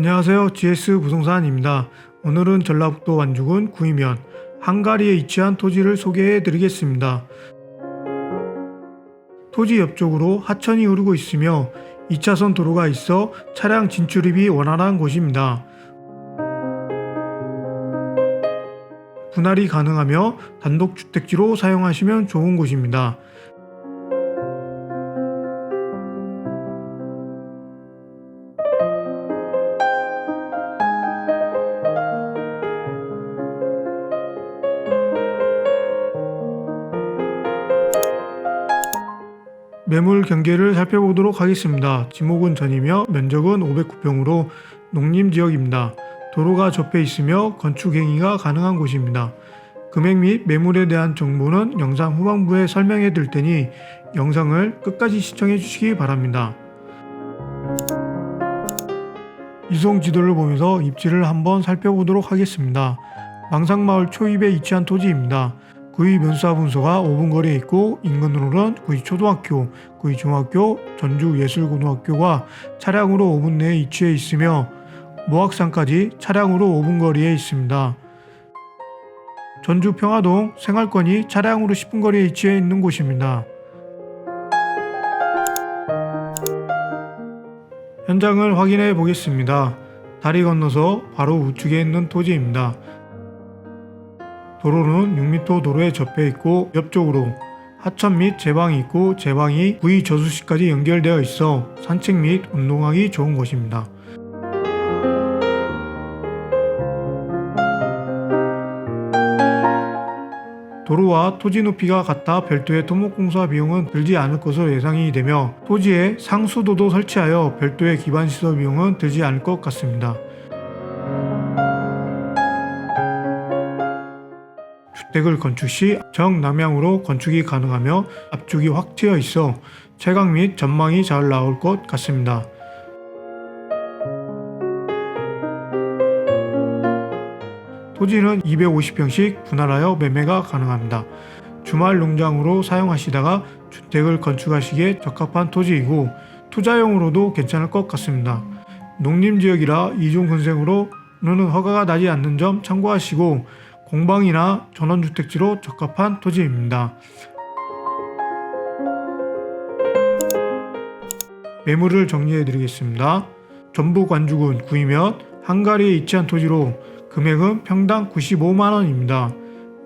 안녕하세요. GS 부동산입니다. 오늘은 전라북도 완주군 구이면 한가리에 위치한 토지를 소개해 드리겠습니다. 토지 옆쪽으로 하천이 흐르고 있으며 2차선 도로가 있어 차량 진출입이 원활한 곳입니다. 분할이 가능하며 단독주택지로 사용하시면 좋은 곳입니다. 매물 경계를 살펴보도록 하겠습니다. 지목은 전이며 면적은 509평으로 농림지역입니다. 도로가 접해 있으며 건축 행위가 가능한 곳입니다. 금액 및 매물에 대한 정보는 영상 후반부에 설명해 드릴 테니 영상을 끝까지 시청해 주시기 바랍니다. 이송 지도를 보면서 입지를 한번 살펴보도록 하겠습니다. 망상마을 초입에 위치한 토지입니다. 구이 면사분소가 5분 거리에 있고 인근으로는 구이 초등학교, 구이 중학교, 전주 예술고등학교가 차량으로 5분 내에 위치해 있으며 모악산까지 차량으로 5분 거리에 있습니다. 전주 평화동 생활권이 차량으로 10분 거리에 위치해 있는 곳입니다. 현장을 확인해 보겠습니다. 다리 건너서 바로 우측에 있는 토지입니다. 도로는 6m 도로에 접해 있고 옆쪽으로 하천 및 제방이 있고 제방이 구이 저수지까지 연결되어 있어 산책 및 운동하기 좋은 곳입니다. 도로와 토지 높이가 같아 별도의 토목공사 비용은 들지 않을 것으로 예상이 되며 토지에 상수도도 설치하여 별도의 기반시설 비용은 들지 않을 것 같습니다. 주택을 건축 시 정남향으로 건축이 가능하며 앞쪽이 확 트여 있어 채광 및 전망이 잘 나올 것 같습니다. 토지는 250평씩 분할하여 매매가 가능합니다. 주말 농장으로 사용하시다가 주택을 건축하시기에 적합한 토지이고 투자용으로도 괜찮을 것 같습니다. 농림지역이라 이중 근생으로는 허가가 나지 않는 점 참고하시고 공방이나 전원주택지로 적합한 토지입니다. 매물을 정리해 드리겠습니다. 전북 완주군 구이면 한가리에 위치한 토지로 금액은 평당 95만 원입니다.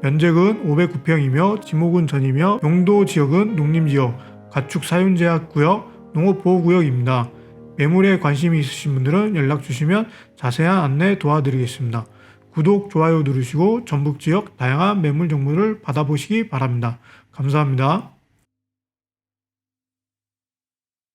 면적은 509평이며 지목은 전이며 용도 지역은 농림지역, 가축 사윤제약 구역, 농업보호구역입니다. 매물에 관심이 있으신 분들은 연락 주시면 자세한 안내 도와드리겠습니다. 구독, 좋아요 누르시고 전북 지역 다양한 매물 정보를 받아보시기 바랍니다. 감사합니다.